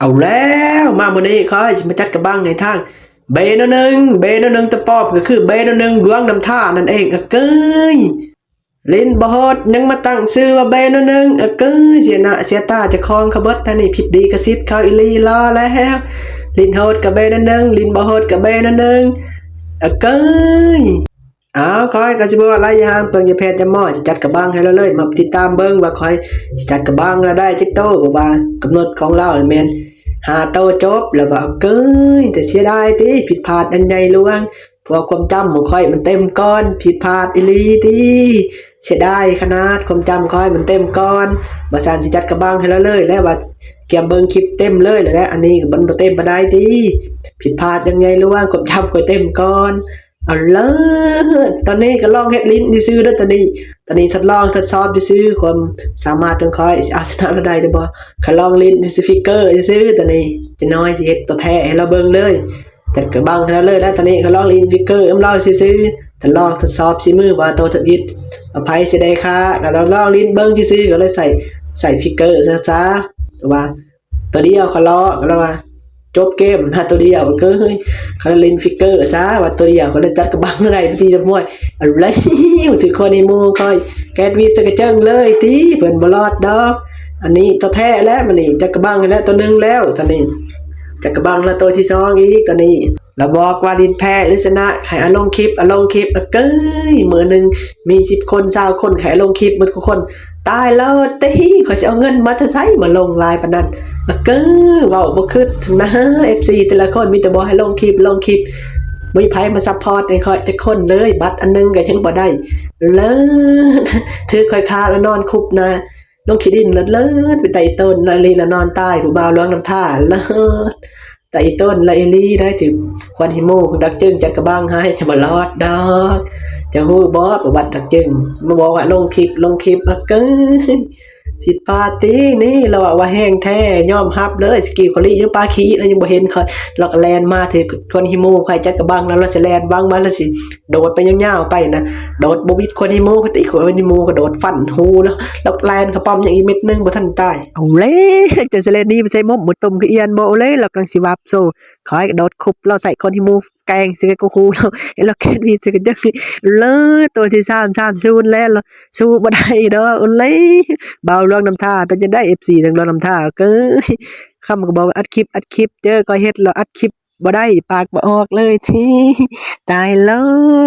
เอาแล้วมามื้อนี้ขอให้สิมาจัดกระบังในทางเบนหนึงเบนหนึงตะปอบก็คือเบนหนึงดวงน้ำท่านั่นเองอะเกยลินบอดยังมาตั้งชื่อว่าเบนหนึงอะเกยเสียหน้าเสียตาจะคลองขบดนั่นนี่ผิดดีกระซิดเขาอีหลีรอแล้วลินโฮดกับเบนหนึงลินบอดกับเบนหนึงอะเกย อ้าวคอยก็สิบ่ว่าหลายยางเพิ่งจะแพทย์จะหมอสิจัดกระบังให้เราเลย มาติดตามเบิ่งว่าคอยสิจัดกระบังแล้วได้จักโตบ่ว่ากำหนดของเรานี่แมนหาโตจบแล้วว่าเก้ยแต่เสียดายติผิดพลาดอันใหญ่หลวงเพราะความจำของคอยมันเต็มก้อน ผิดพลาดอีลีติเสียดายขนาดความจำคอยมันเต็มก้อนบ่ซานสิจัดกระบังให้เราเลยแล้วว่าเกียมเบิงคลิปเต็มเลยแล้วแหละอันนี้มันบ่เต็มบ่ได้ติผิดพลาดยังไงหลวงความจำคอยเต็มก้อน เอาเลยตอนนี้ก็ลองเฮ็ดลิ้นซื้อๆเด้อตอนนี้ ตอนนี้ทดลองทดสอบซื้อความสามารถของคอยเอาชนะเราได้หรือบ่ก็ลองลิ้นซื้อฟิกเกอร์ซื้อตอนนี้จะน้อยสิเฮ็ดตัวแท้ให้เราเบิ่งเลยจัดกระบังให้เราเลยแล้วตอนนี้ก็ลองลิ้นฟิกเกอร์อำลองซื้อทดลองทดสอบสิมือว่าโตถึกอิดอภัยสิได้ค่าก็ลองลองลิ้นเบิ่งซื้อก็เลยใส่ใส่ฟิกเกอร์ซะซะว่าตัวเดียวเขาล้อก็แล้วว่า จบเกมนะตัวเดียวก็เฮ้ยเขาเล่นฟิกเกอร์ซะว่าตัวเดียวเขาเลยจัดกระบังอะไรไปทีจะมวยอะไรถือคนในหมูคอยแกดวีจะกระเจิงเลยทีเพิ่นบลอดดอก อันนี้ตัวแท้แล้วมันนี่จักกระบังแล้วตัวหนึงแล้วตอนนี้จักกระบังแล้วตัวที่สองอีกตอนนี้เราบอกว่าลินแพ้หรือชนะใครเอาลงคลิปอาลงคลิปเก้ยมือหนึ่งมีสิบคนสาวคนใครเอลงคลิปมันทุกคน ตายแล้วตีเขาจะเอาเงินมาทะไซมาลงลายปนันอะเก้ยเว้าบ่คิดนะ FC แต่ละคนมีแต่บอกให้ลงคลิปลงคลิปมีไผมาซัพพอร์ตให้คอยจะคนเลย บัตรอันหนึงก็ยังบ่ได้เลิศถือคอยคาแล้วนอนคุบนะลงขี้ดินเลิศไปไต่ต้นละลีลนอนใต้ผู้บ่าวล้วงน้ำท่าเลิศ แต่อีต้นละเอลี่ได้ถึงควันหิโมดักจึงจัดกระบังให้จะบ่รอดดอกจะหู้บ่ประบัติดักจึงมาบอกว่าลงคลิปลงคลิปอะเก้ย ผิดพาตีนี่เราว่าว่าแห้งแท้ยอมรับเลยสกิลคอลี่ยังปลาขี้แล้วยังบ่เห็นเขาเราก็แลนมาถือควนหิโมใครจัดกระบังแล้วเราสิแลนบังมาแล้วสิโดดไปยาวๆไปนะโดดบวิดคนนิโมปติคนนิโมก็โดดฟันหูแล้วแล้วแลนเขาป้อมอย่างอีเม็ดหนึงบ่ทันตายเอาเลยจะเสลนนี่ไปใส่มบหมดตุ่มคือเอียนบ่เลยเรากำลังสิวับโซขอให้โดดคุบเราใส่คนนิโม แกงสิกูคูเราเอ้เราแค่นี้สิกันจังเลยตัวที่3 3ซูนแล้วเราสู้บ่ได้ดอกเอาเลยเบาลวงน้ำท่าเป็นจะได้ FC ทั้งลวงน้ำท่าก้ยคำก็บอกอัดคลิปอัดคลิปเจอก็เฮ็ดแล้วอัดคลิปบ่ได้ปากบ่ออกเลยทีตายเลิ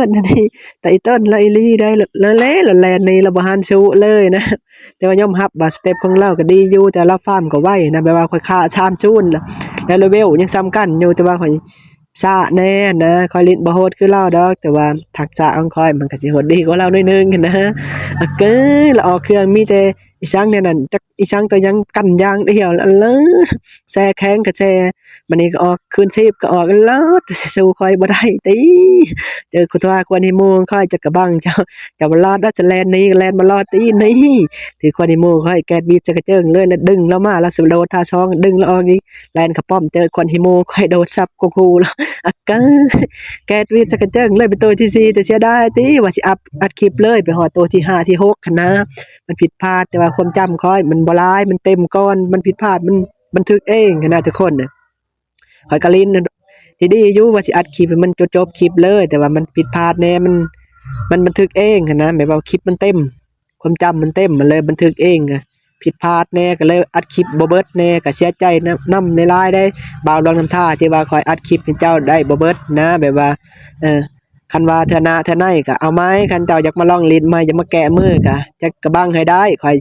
ศนั่นนี่แต่อีต้นละอีลีได้เลยเลยละแลนนี่เราบ่หันสูเลยนะแต่ว่ายอมรับว่าสเต็ปของเราก็ดีอยู่แต่เราฟาร์มก็ไวนะแบบว่าค่อยค่าชามจูนล่ะแล้วเลเวลยังซ้ำกันอยู่แต่ว่าค่อย ซ่าแน่นะค่อยลิ้นบ่โหดคือเราดอก แต่ว่าทักษะของค่อยมันก็สิโหดดีกว่าเราหน่อยนึงนะอะเก้ยละออกเครื่องมีแต่ อีสังเนี่ยนั่นจักอีสังตัวยังกันยางเดียวละเลยแซ่แข็งก็แซ่มันนี่ก็ออกคืนชีพก็ออกแล้วแต่สู้ค่อยบ่ได้ติเจอคุทว่าควรให้มูงค่อยจะกระบังเจ้าเจะมารอดแล้วจะแลนนี่แลนมารอดตีนี่ถือควรให้มูงค่อยแกดบีจะกระเจิงเลยแล้วดึงแล้วมาแล้วสุดโดดท่าซองดึงแล้วออกนี้แลนขับป้อมเจอควรให้มูงค่อยโดดซับกูคูแล้วกกะแกดบีจะกระเจิงเลยเป็นตัวที่สี่แต่เสียดายตีว่าสิอัพอัดคลิปเลยไปหอดตัวที่ห้าที่หกนะ มันผิดพลาดแต่ว่าความจำค่อย มันบ่ร้ายมันเต็มก้อนมันผิดพลาดมันบันทึกเองนะทุกคนน่ะคอยกะลินดีๆอยู่ว่าสิอัดคลิปมันจบๆคลิปเลย แต่ว่ามันผิดพลาดแน่มันมันบันทึกเองนนะแบบว่าคลิปมันเต็ม ความจำมันเต็มมันเลยบันทึกเองอะ ผิดพลาดแน่ก็เลยอัดคลิปบ่เบิดแน่ก็เสียใจนะนํในไลน์ได้บ่าวลองนำท่าที่ว่าคอยอัดคลิปให้เจ้าได้บ่เบิดนะ แบบว่าเออคันว่าเทื่อนาเทื่อในก็เอาไหม้คันเจ้าอยากมาลองลิ้นใหมอยากมาแกะมือก็จัดกระบังให้ได้คอย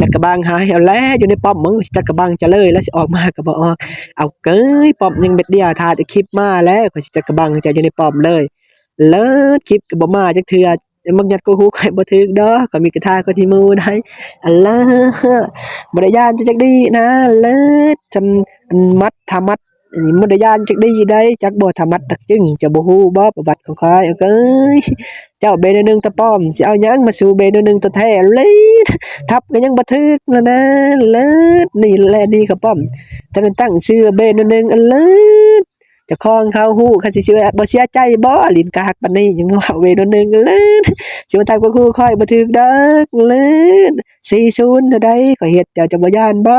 จัดกระบังหาให้เอาแล้วอยู่ในป้อมมึงจัดกระบังจะเลยแล้วสิออกมาก็บ่ออกเอาเกยป้อมยังเบ็ดเดียวทาจะคลิปมาแล้วก็สิจัดกระบังจะอยู่ในป้อมเลยเลิศคลิปก็บ่มาจักเทื่อ มักยัดกูฮู้ใครบ่ถึกเดอกก็มีกระทาคนที่มือได้อัลลอบ่ได้ย่านจะจักดีนะเลิศจำมัดทามัดอันนี้บ่ได้ยานจักดีได้จักบ่ทามัดดักจึงจะบ่ฮู้บ่ประวัติของใครเอากยเจ้าเบนนึงตะป้อมสิเอาหยังมาสู่เบนนึงตะแท้เลยทับก็ยังบ่ถึกแล้วนะเลิศนี่แหละนี่ครับป้อมถ้านตั้งชื่อเบนนึงเลิศ จะคล้องเขาหู้เขาสิเชื่อบ่เชื่อใจบ่ลินกากปันนี้ยังว่าเวนนึงเลิศสิมาตามก็คู่ค่อยบ่ถึกดอกเลิศ40เท่าใดก็เฮ็ดเจ้าจะบ่ย่านบ่